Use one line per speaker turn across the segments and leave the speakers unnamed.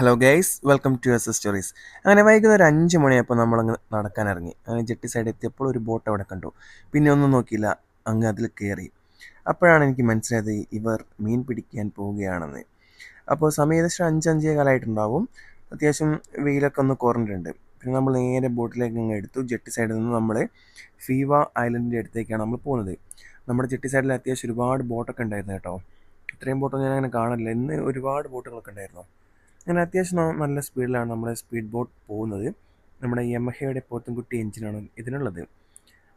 Hello guys welcome to S stories അങ്ങനെ വൈകുന്നേരം ഒരു അഞ്ച് മണിയപ്പോൾ നമ്മളങ്ങ് നടക്കാൻ ഇറങ്ങി അങ്ങനെ ജെട്ടി സൈഡ് എത്തിയപ്പോൾ ഒരു ബോട്ട് അവിടെ കണ്ടു. പിന്നെ ഒന്നും നോക്കിയില്ല. അങ്ങ് അതിൽ കയറി അപ്പോഴാണ് എനിക്ക് മനസ്സിലായത് ഇവർ മീൻ പിടിക്കാൻ പോവുകയാണെന്ന്. അപ്പോൾ സമയം ഏകദേശം അഞ്ച് അഞ്ചേ കാലമായിട്ടുണ്ടാവും അത്യാവശ്യം വെയിലൊക്കെ ഒന്ന് കുറഞ്ഞിട്ടുണ്ട്. പിന്നെ നമ്മൾ നേരെ ബോട്ടിലേക്ക് അങ്ങ് എടുത്തു. ജെട്ടി സൈഡിൽ നിന്ന് നമ്മൾ ഫീവ ഐലൻഡിന്റെ അടുത്തേക്കാണ് നമ്മൾ പോകുന്നത്. നമ്മുടെ ജെട്ടി സൈഡിൽ അത്യാവശ്യം ഒരുപാട് ബോട്ടൊക്കെ ഉണ്ടായിരുന്നു കേട്ടോ. ഇത്രയും ബോട്ടൊന്നും ഞാൻ അങ്ങനെ കാണില്ല ഇന്ന് ഒരുപാട് ബോട്ടുകളൊക്കെ ഉണ്ടായിരുന്നു. അങ്ങനെ അത്യാവശ്യം നല്ല സ്പീഡിലാണ് നമ്മുടെ സ്പീഡ് ബോട്ട് പോകുന്നത്. നമ്മുടെ യമഹയുടെ പോത്തൻകുട്ടി എഞ്ചിനാണ് ഇതിനുള്ളത്.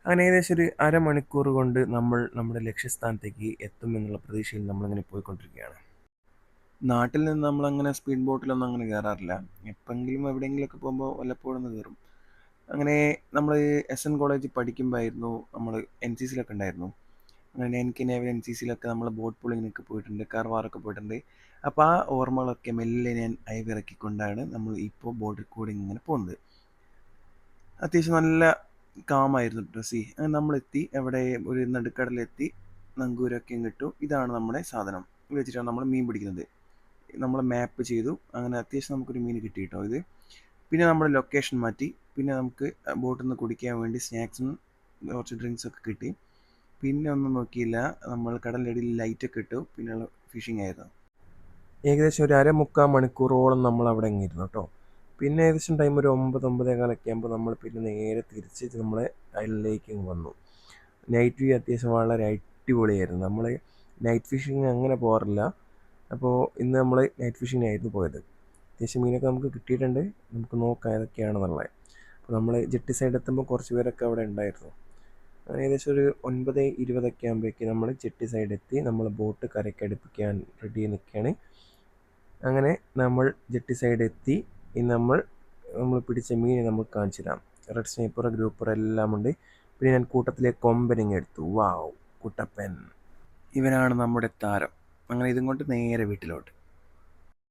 അങ്ങനെ ഏകദേശം ഒരു അരമണിക്കൂർ കൊണ്ട് നമ്മൾ നമ്മുടെ ലക്ഷ്യസ്ഥാനത്തേക്ക് എത്തും എന്നുള്ള പ്രതീക്ഷയിൽ നമ്മളിങ്ങനെ പോയിക്കൊണ്ടിരിക്കുകയാണ്. നാട്ടിൽ നിന്ന് നമ്മളങ്ങനെ സ്പീഡ് ബോട്ടിലൊന്നും അങ്ങനെ കയറാറില്ല. എപ്പോഴെങ്കിലും എവിടെയെങ്കിലുമൊക്കെ പോകുമ്പോൾ വല്ലപ്പോഴും ഒന്ന് കയറും. അങ്ങനെ നമ്മൾ എസ് എൻ കോളേജിൽ പഠിക്കുമ്പോഴായിരുന്നു നമ്മൾ എൻ സി സിയിലൊക്കെ ഉണ്ടായിരുന്നു. അങ്ങനെ എനിക്ക് നേവൽ എൻ സി സിയിലൊക്കെ നമ്മൾ ബോട്ട് പുള്ളിങ്ങിനൊക്കെ പോയിട്ടുണ്ട് കാർവാറൊക്കെ പോയിട്ടുണ്ട്. അപ്പോൾ ആ ഓർമ്മകളൊക്കെ മെല്ലെ ഞാൻ അയവിറക്കിക്കൊണ്ടാണ് നമ്മൾ ഇപ്പോൾ ബോട്ടിൽ കൂടി ഇങ്ങനെ പോകുന്നത്. അത്യാവശ്യം നല്ല കാമായിരുന്നു ഡ്രസ്സി അങ്ങനെ നമ്മളെത്തി അവിടെ ഒരു നടുക്കടലെത്തി നങ്കൂരൊക്കെയും കിട്ടു ഇതാണ് നമ്മുടെ സാധനം. ഇത് വെച്ചിട്ടാണ് നമ്മൾ മീൻ പിടിക്കുന്നത്. നമ്മൾ മാപ്പ് ചെയ്തു. അങ്ങനെ അത്യാവശ്യം നമുക്കൊരു മീൻ കിട്ടി കേട്ടോ ഇത്. പിന്നെ നമ്മുടെ ലൊക്കേഷൻ മാറ്റി. പിന്നെ നമുക്ക് ബോട്ടിൽ നിന്ന് കുടിക്കാൻ വേണ്ടി സ്നാക്സും കുറച്ച് ഡ്രിങ്ക്സ് ഒക്കെ കിട്ടി. പിന്നെ ഒന്നും നോക്കിയില്ല. നമ്മൾ കടലിനടിയിൽ ലൈറ്റൊക്കെ ഇട്ടു. പിന്നെ ഫിഷിംഗ് ആയിരുന്നു. ഏകദേശം ഒരു അരമുക്കാൽ മണിക്കൂറോളം നമ്മൾ അവിടെ ഇങ്ങിരുന്നു കേട്ടോ പിന്നെ ഏകദേശം ടൈം ഒരു ഒമ്പത് ഒമ്പതേ കാലൊക്കെ ആകുമ്പോൾ നമ്മൾ പിന്നെ നേരെ തിരിച്ച് നമ്മളെ അതിലേക്ക് വന്നു. നൈറ്റ് വ്യൂ അത്യാവശ്യം വളരെ അടിപൊളിയായിരുന്നു. നമ്മൾ നൈറ്റ് ഫിഷിങ് അങ്ങനെ പോകാറില്ല. അപ്പോൾ ഇന്ന് നമ്മൾ നൈറ്റ് ഫിഷിങ്ങിനായിരുന്നു പോയത്. അത്യാവശ്യം മീനൊക്കെ നമുക്ക് കിട്ടിയിട്ടുണ്ട്. നമുക്ക് നോക്കാം ഏതൊക്കെയാണെന്നുള്ളത്. അപ്പോൾ നമ്മൾ ജെട്ടി സൈഡ് എത്തുമ്പോൾ കുറച്ച് പേരൊക്കെ അവിടെ ഉണ്ടായിരുന്നു. ഏകദേശം ഒരു ഒൻപത് ഇരുപതൊക്കെ ആകുമ്പോഴേക്ക് നമ്മൾ സൈഡ് എത്തി നമ്മൾ ബോട്ട് കരക്കടുപ്പിക്കാൻ റെഡി നിൽക്കുകയാണ് അങ്ങനെ നമ്മൾ ജെട്ടി സൈഡ് എത്തി ഇനി നമ്മൾ നമ്മൾ പിടിച്ച മീനെ നമുക്ക് കാണിച്ചു തരാം. റെഡ് സ്നൈപ്പർ ഗ്രൂപ്പർ എല്ലാം ഉണ്ട്. പിന്നെ ഞാൻ കൂട്ടത്തിലെ കൊമ്പനിങ് എടുത്തു. വാവ് കുട്ടപ്പൻ. ഇവനാണ് നമ്മുടെ താരം. അങ്ങനെ ഇതും കൊണ്ട് നേരെ വീട്ടിലോട്ട്.